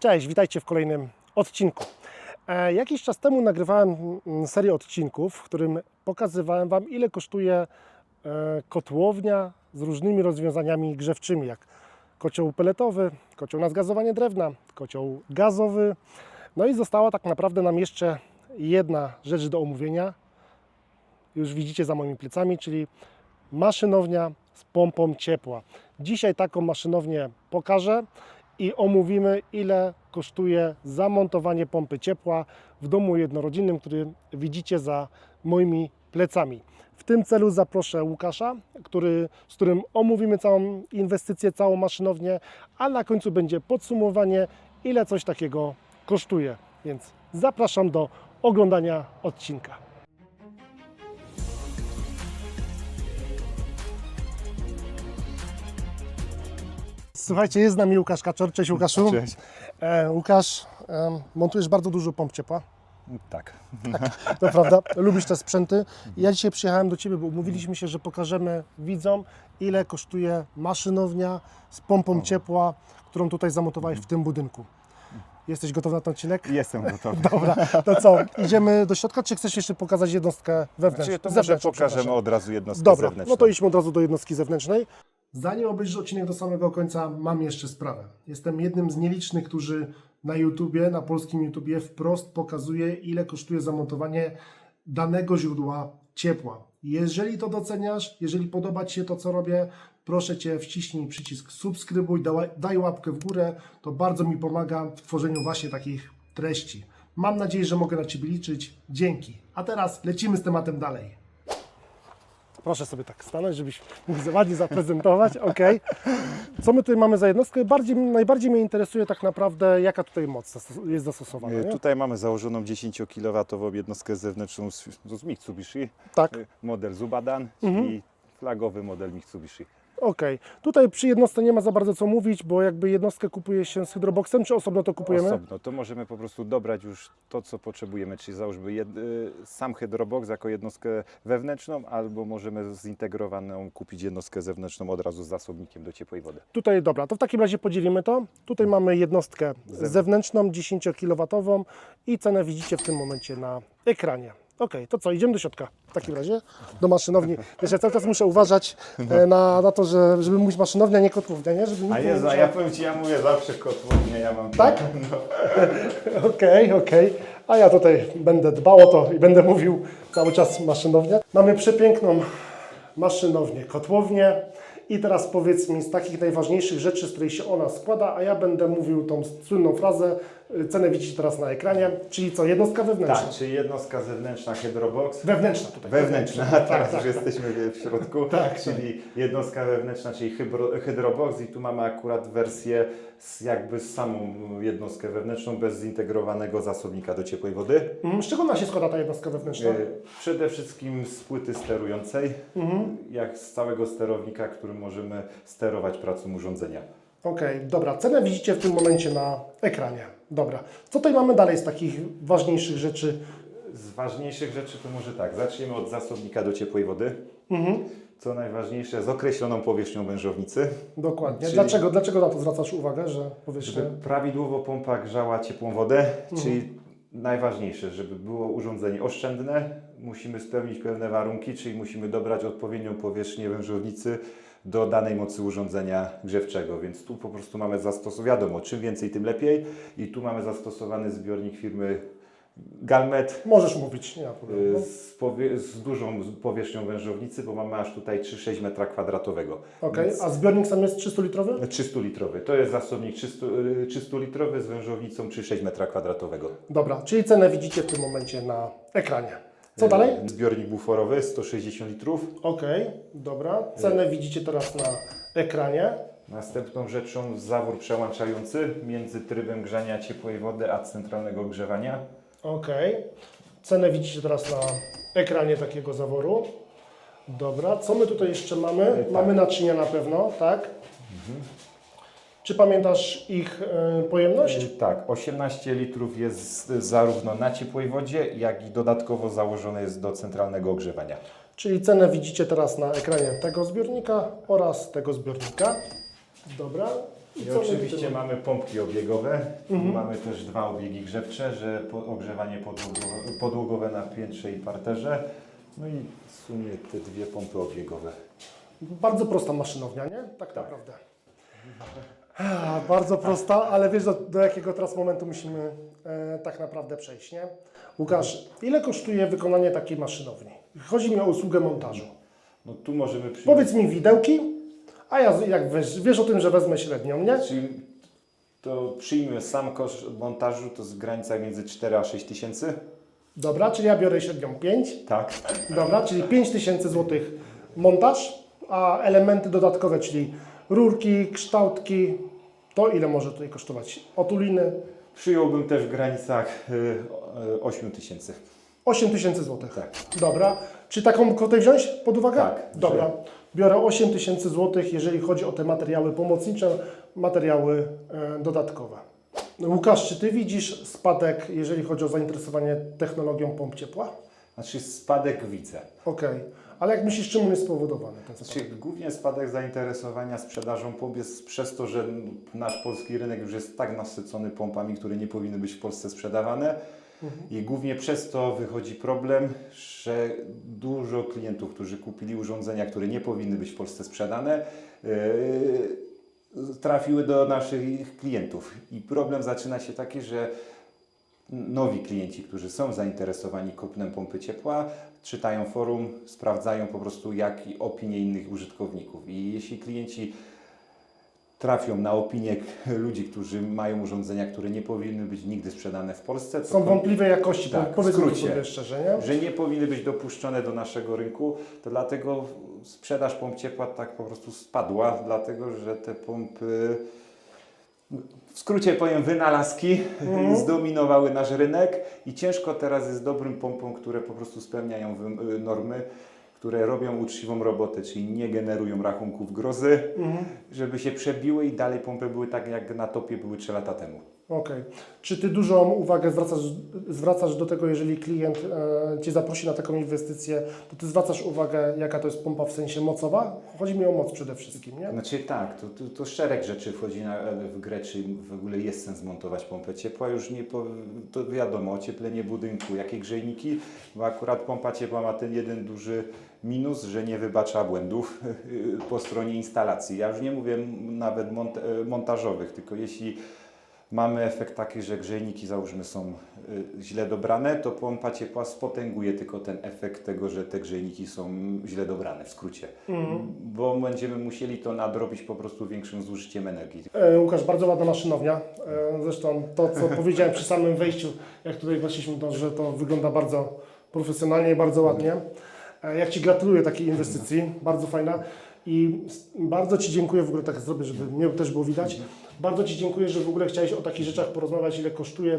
Cześć, witajcie w kolejnym odcinku. E, jakiś czas temu nagrywałem mm, serię odcinków, w którym pokazywałem Wam, ile kosztuje e, kotłownia z różnymi rozwiązaniami grzewczymi, jak kocioł peletowy, kocioł na zgazowanie drewna, kocioł gazowy. No i została tak naprawdę nam jeszcze jedna rzecz do omówienia. Już widzicie za moimi plecami, czyli maszynownia z pompą ciepła. Dzisiaj taką maszynownię pokażę i omówimy, ile kosztuje zamontowanie pompy ciepła w domu jednorodzinnym, który widzicie za moimi plecami. W tym celu zaproszę Łukasza, który, z którym omówimy całą inwestycję, całą maszynownię, a na końcu będzie podsumowanie, ile coś takiego kosztuje. Więc zapraszam do oglądania odcinka. Słuchajcie, jest z nami Łukasz Kaczor. Cześć Łukaszu. Cześć. E, Łukasz, em, montujesz bardzo dużo pomp ciepła, Tak. to prawda? Lubisz te sprzęty. Ja dzisiaj przyjechałem do Ciebie, bo umówiliśmy się, że pokażemy widzom, ile kosztuje maszynownia z pompą ciepła, którą tutaj zamontowałeś w tym budynku. Jesteś gotowy na ten odcinek? Jestem gotowy. Dobra, to co? Idziemy do środka, czy chcesz jeszcze pokazać jednostkę wewnętrzną? Czyli to może pokażemy od razu jednostkę Dobra, zewnętrzną. no to idźmy od razu do jednostki zewnętrznej. Zanim obejrzysz odcinek do samego końca, mam jeszcze sprawę. Jestem jednym z nielicznych, którzy na YouTubie, na polskim YouTubie wprost pokazuje, ile kosztuje zamontowanie danego źródła ciepła. Jeżeli to doceniasz, jeżeli podoba Ci się to, co robię, proszę Cię, wciśnij przycisk subskrybuj, daj łapkę w górę. To bardzo mi pomaga w tworzeniu właśnie takich treści. Mam nadzieję, że mogę na Ciebie liczyć. Dzięki. A teraz lecimy z tematem dalej. Proszę sobie tak stanąć, żebyś mógł ładnie zaprezentować. Ok. Co my tutaj mamy za jednostkę? Bardziej, najbardziej mnie interesuje tak naprawdę, jaka tutaj moc jest zastosowana. E, Nie? Tutaj mamy założoną 10 kW jednostkę zewnętrzną z, z Mitsubishi. Tak. E, Model Zubadan, Mhm. czyli flagowy model Mitsubishi. Okej. Tutaj przy jednostce nie ma za bardzo co mówić, bo jakby jednostkę kupuje się z hydroboxem, czy osobno to kupujemy? Osobno. To możemy po prostu dobrać już to, co potrzebujemy, czyli załóżmy jed, y, sam Hydrobox jako jednostkę wewnętrzną, albo możemy zintegrowaną kupić jednostkę zewnętrzną od razu z zasobnikiem do ciepłej wody. Tutaj dobra, to w takim razie podzielimy to. Tutaj mamy jednostkę zewnętrzną, 10 kW i cenę widzicie w tym momencie na ekranie. Okej, to co, idziemy do środka w takim razie, do maszynowni. Wiesz, ja cały czas muszę uważać e, na, na to, że, żeby mówić maszynownia, nie kotłownia, nie? Żeby nikt A nie Jezu, a ja powiem Ci, ja mówię zawsze kotłownię, ja mam... Tak? No. Okej, okej. A ja tutaj będę dbał o to i będę mówił cały czas maszynownia. Mamy przepiękną maszynownię, kotłownię. I teraz powiedz mi z takich najważniejszych rzeczy, z której się ona składa, a ja będę mówił tą słynną frazę, y, cenę widzicie teraz na ekranie, czyli co, jednostka wewnętrzna. Tak, czyli jednostka zewnętrzna Hydrobox. Wewnętrzna tutaj. Wewnętrzna, Tak, teraz tak, już tak. jesteśmy w środku, Tak, czyli jednostka wewnętrzna, czyli Hydrobox i tu mamy akurat wersję z jakby samą jednostkę wewnętrzną bez zintegrowanego zasobnika do ciepłej wody. Mhm, Z czego ona się składa ta jednostka wewnętrzna? E, Przede wszystkim z płyty sterującej, Mhm. jak z całego sterownika, którym możemy sterować pracą urządzenia. Okej, dobra, cenę widzicie w tym momencie na ekranie. Dobra, co tutaj mamy dalej z takich ważniejszych rzeczy? Z ważniejszych rzeczy to może tak, zaczniemy od zasobnika do ciepłej wody. Mhm. Co najważniejsze, z określoną powierzchnią wężownicy. Dokładnie. Czyli- Dlaczego, dlaczego na to zwracasz uwagę, że powiesz, Żeby że... prawidłowo pompa grzała ciepłą wodę, Mhm. czyli najważniejsze, żeby było urządzenie oszczędne, musimy spełnić pewne warunki, czyli musimy dobrać odpowiednią powierzchnię wężownicy do danej mocy urządzenia grzewczego, więc tu po prostu mamy zastosowanie, wiadomo, czym więcej tym lepiej i tu mamy zastosowany zbiornik firmy Galmet Możesz mówić, nie ma y, problemu. z, z dużą powierzchnią wężownicy, bo mamy aż tutaj 3,6 metra kwadratowego. Okej, Więc- a zbiornik sam jest 300-litrowy? 300-litrowy. To jest zasobnik 300, y, 300-litrowy z wężownicą 3,6 metra kwadratowego. Dobra, czyli cenę widzicie w tym momencie na ekranie. Co dalej? Y, Zbiornik buforowy 160 litrów. Okej, dobra. Cenę widzicie teraz na ekranie. Następną rzeczą zawór przełączający między trybem grzania ciepłej wody a centralnego ogrzewania. Okej. Cenę widzicie teraz na ekranie takiego zaworu. Dobra, co my tutaj jeszcze mamy? tak. Mamy naczynia na pewno, tak? Czy pamiętasz ich e, pojemność? Y, Tak, 18 litrów jest zarówno na ciepłej wodzie, jak i dodatkowo założone jest do centralnego ogrzewania. Czyli cenę widzicie teraz na ekranie tego zbiornika oraz tego zbiornika. Dobra. I my oczywiście mamy pompki obiegowe. Mhm. Mamy też dwa obiegi grzewcze, że ogrzewanie podłogowe, podłogowe na piętrze i parterze. No i w sumie te dwie pompy obiegowe. Bardzo prosta maszynownia, nie? Tak, naprawdę. Bardzo prosta, ale wiesz do, do jakiego teraz momentu musimy e, tak naprawdę przejść, nie? Łukasz, ile kosztuje wykonanie takiej maszynowni? Chodzi mi o usługę montażu. No tu możemy przyjąć. Powiedz mi widełki, a ja z- jak wiesz, wiesz o tym, że wezmę średnią, nie? Czyli to przyjmę sam koszt montażu, to w granicach między 4 a 6 tysięcy. Dobra, czyli ja biorę średnią 5. Tak. Dobra, czyli 5000 zł montaż, a elementy dodatkowe, czyli rurki, kształtki, to ile może tutaj kosztować? Otuliny Przyjąłbym też w granicach y, o- y, 8 tysięcy. 8000 zł. Tak. Dobra, czy taką kwotę wziąć pod uwagę? Tak, Dobra, biorę 8000 zł, jeżeli chodzi o te materiały pomocnicze, materiały e, dodatkowe. Łukasz, czy Ty widzisz spadek, jeżeli chodzi o zainteresowanie technologią pomp ciepła? Znaczy spadek widzę. Okej, ale jak myślisz, czym on jest spowodowany? Ten spadek? Znaczy, głównie spadek zainteresowania sprzedażą pomp jest przez to, że nasz polski rynek już jest tak nasycony pompami, które nie powinny być w Polsce sprzedawane. I głównie przez to wychodzi problem, że dużo klientów, którzy kupili urządzenia, które nie powinny być w Polsce sprzedane, yy, trafiły do naszych klientów. I problem zaczyna się taki, że nowi klienci, którzy są zainteresowani kupnem pompy ciepła, czytają forum, sprawdzają po prostu jak i opinie innych użytkowników. I jeśli klienci trafią na opinię ludzi, którzy mają urządzenia, które nie powinny być nigdy sprzedane w Polsce, to Są wątpliwej jakości, Tak, powiedzmy skrócie. szczerze, nie? że nie powinny być dopuszczone do naszego rynku, to dlatego sprzedaż pomp ciepła tak po prostu spadła, dlatego że te pompy, w skrócie powiem, wynalazki Mhm. zdominowały nasz rynek i ciężko teraz jest dobrym pompom, które po prostu spełniają y, normy, które robią uczciwą robotę, czyli nie generują rachunków grozy, Mhm. żeby się przebiły i dalej pompy były tak jak na topie były 3 lata temu. Okej. Czy Ty dużą uwagę zwracasz, zwracasz do tego, jeżeli klient e, Cię zaprosi na taką inwestycję, to Ty zwracasz uwagę, jaka to jest pompa w sensie mocowa? Chodzi mi o moc przede wszystkim, nie? Znaczy tak, to, to, to szereg rzeczy wchodzi na, w grę, czy w ogóle jest sens montować pompę ciepła. Już nie po, to wiadomo, ocieplenie budynku, jakie grzejniki, bo akurat pompa ciepła ma ten jeden duży minus, że nie wybacza błędów po stronie instalacji. Ja już nie mówię nawet e, montażowych, tylko jeśli mamy efekt taki, że grzejniki załóżmy są y, źle dobrane, to pompa ciepła spotęguje tylko ten efekt tego, że te grzejniki są źle dobrane, w skrócie. Bo będziemy musieli to nadrobić po prostu większym zużyciem energii. E, Łukasz, bardzo ładna maszynownia. E, zresztą to, co powiedziałem przy samym wejściu, jak tutaj weszliśmy, to, że to wygląda bardzo profesjonalnie i bardzo ładnie. E, jak Ci gratuluję takiej inwestycji, bardzo fajna. I bardzo Ci dziękuję, w ogóle tak zrobię, żeby mnie też było widać. Bardzo Ci dziękuję, że w ogóle chciałeś o takich rzeczach porozmawiać, ile kosztuje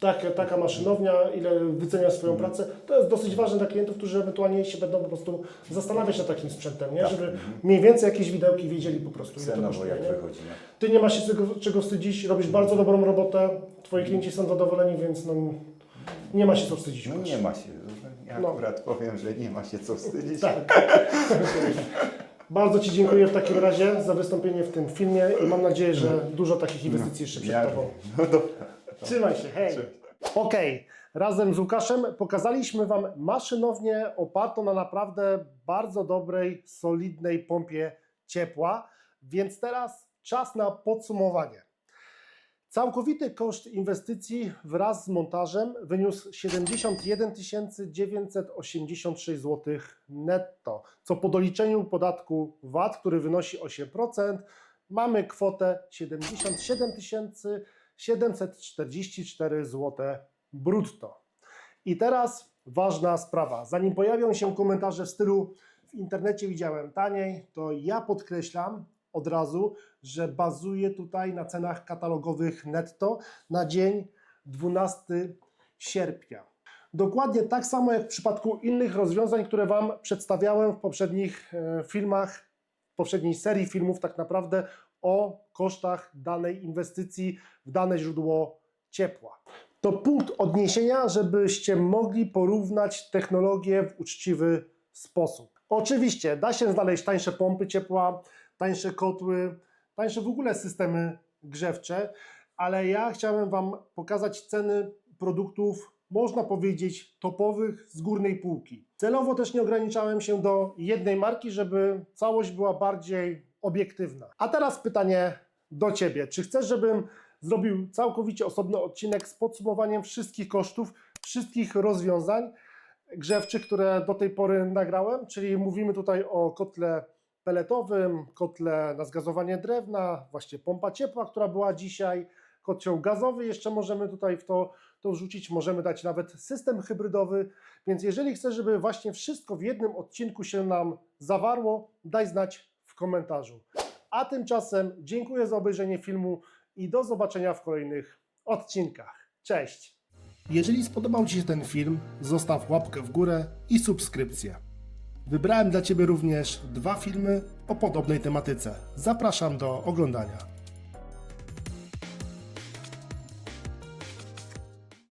taka, taka maszynownia, ile wycenia swoją pracę. To jest dosyć ważne dla klientów, którzy ewentualnie się będą po prostu zastanawiać nad takim sprzętem, nie? Tak. żeby mniej więcej jakieś widełki wiedzieli po prostu, ile to Cenowo kosztuje. jak nie? wychodzi. No. Ty nie masz się czego, czego wstydzić, robisz bardzo dobrą robotę, twoi klienci są zadowoleni, więc no, nie ma się co wstydzić. no nie ma się. Ja No. akurat powiem, że nie ma się co wstydzić. Tak. bardzo Ci dziękuję w takim razie za wystąpienie w tym filmie i mam nadzieję, że dużo takich inwestycji jeszcze przed Ja- Tobą. No dobra. Trzymaj się, hej. Okej, razem z Łukaszem pokazaliśmy Wam maszynownię opartą na naprawdę bardzo dobrej, solidnej pompie ciepła, więc teraz czas na podsumowanie. Całkowity koszt inwestycji wraz z montażem wyniósł 71 986 zł netto, co po doliczeniu podatku VAT, który wynosi 8%, mamy kwotę 77 744 zł brutto. I teraz ważna sprawa. Zanim pojawią się komentarze w stylu w internecie widziałem taniej, to ja podkreślam od razu, że bazuję tutaj na cenach katalogowych netto na dzień 12 sierpnia. Dokładnie tak samo jak w przypadku innych rozwiązań, które Wam przedstawiałem w poprzednich e, filmach, w poprzedniej serii filmów, tak naprawdę o kosztach danej inwestycji w dane źródło ciepła. To punkt odniesienia, żebyście mogli porównać technologię w uczciwy sposób. Oczywiście da się znaleźć tańsze pompy ciepła, tańsze kotły, tańsze w ogóle systemy grzewcze, ale ja chciałem Wam pokazać ceny produktów, można powiedzieć, topowych z górnej półki. Celowo też nie ograniczałem się do jednej marki, żeby całość była bardziej obiektywna. A teraz pytanie do Ciebie. Czy chcesz, żebym zrobił całkowicie osobny odcinek z podsumowaniem wszystkich kosztów, wszystkich rozwiązań grzewczych, które do tej pory nagrałem? Czyli mówimy tutaj o kotle peletowym, kotle na zgazowanie drewna, właśnie pompa ciepła, która była dzisiaj, kocioł gazowy jeszcze możemy tutaj w to, to wrzucić, możemy dać nawet system hybrydowy, więc jeżeli chcesz, żeby właśnie wszystko w jednym odcinku się nam zawarło, daj znać w komentarzu. A tymczasem dziękuję za obejrzenie filmu i do zobaczenia w kolejnych odcinkach. Cześć! Jeżeli spodobał Ci się ten film, zostaw łapkę w górę i subskrypcję. Wybrałem dla Ciebie również dwa filmy o podobnej tematyce. Zapraszam do oglądania.